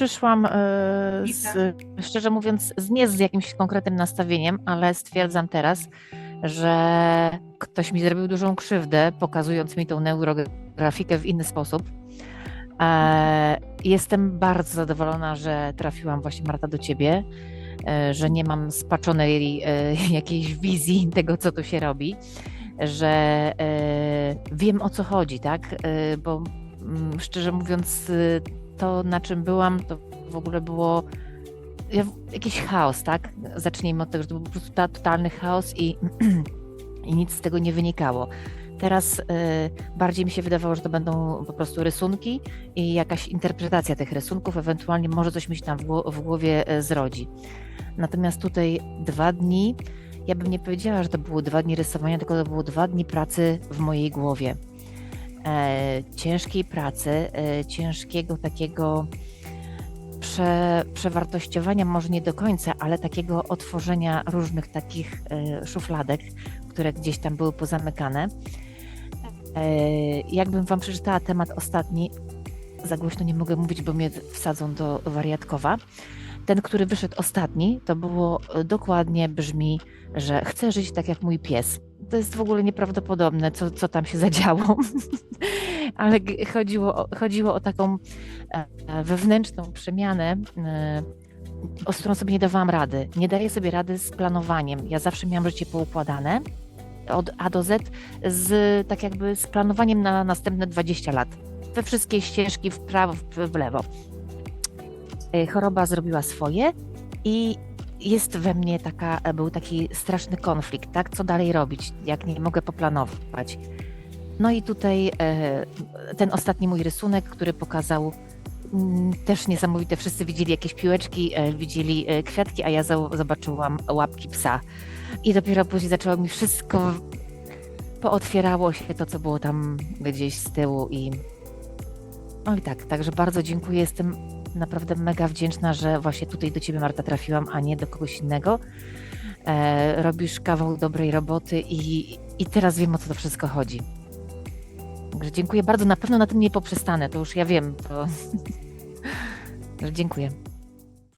przyszłam e, z, szczerze mówiąc, z, nie z jakimś konkretnym nastawieniem, ale stwierdzam teraz, że ktoś mi zrobił dużą krzywdę, pokazując mi tą neurografikę w inny sposób. E, Jestem bardzo zadowolona, że trafiłam właśnie Marta do ciebie, e, że nie mam spaczonej jakiejś wizji tego, co tu się robi, że wiem o co chodzi, tak? Bo mm, szczerze mówiąc, to na czym byłam, to w ogóle było ja- jakiś chaos, tak? Zacznijmy od tego, że to był po prostu ta- totalny chaos i, i nic z tego nie wynikało. Teraz y, bardziej mi się wydawało, że to będą po prostu rysunki i jakaś interpretacja tych rysunków, ewentualnie może coś mi się tam w, gło- w głowie y, zrodzi. Natomiast tutaj dwa dni, ja bym nie powiedziała, że to były dwa dni rysowania, tylko to było dwa dni pracy w mojej głowie. E, ciężkiej pracy, e, ciężkiego takiego prze, przewartościowania, może nie do końca, ale takiego otworzenia różnych takich e, szufladek, które gdzieś tam były pozamykane. E, jakbym Wam przeczytała temat ostatni, za głośno nie mogę mówić, bo mnie wsadzą do wariatkowa. Ten, który wyszedł ostatni, to było e, dokładnie brzmi, że chcę żyć tak jak mój pies. To jest w ogóle nieprawdopodobne, co, co tam się zadziało. Ale chodziło, o- chodziło o taką e, e, wewnętrzną przemianę, e, o którą sobie nie dawałam rady. Nie daję sobie rady z planowaniem. Ja zawsze miałam życie poukładane od A do Z, z, tak jakby z planowaniem na następne 20 lat. We wszystkie ścieżki w prawo, w, lewo. Choroba zrobiła swoje i jest we mnie taka, był taki straszny konflikt, tak? Co dalej robić, jak nie mogę poplanować. No i tutaj e, ten ostatni mój rysunek, który pokazał mm, też niesamowite. Wszyscy widzieli jakieś piłeczki, e, widzieli e, kwiatki, a ja zobaczyłam łapki psa. I dopiero później zaczęło mi wszystko pootwierało się to, co było tam gdzieś z tyłu i no i tak, także bardzo dziękuję. Jestem naprawdę mega wdzięczna, że właśnie tutaj do Ciebie, Marta, trafiłam, a nie do kogoś innego. E, robisz kawał dobrej roboty i, i teraz wiem, o co to wszystko chodzi. Także dziękuję bardzo. Na pewno na tym nie poprzestanę, to już ja wiem. Że dziękuję.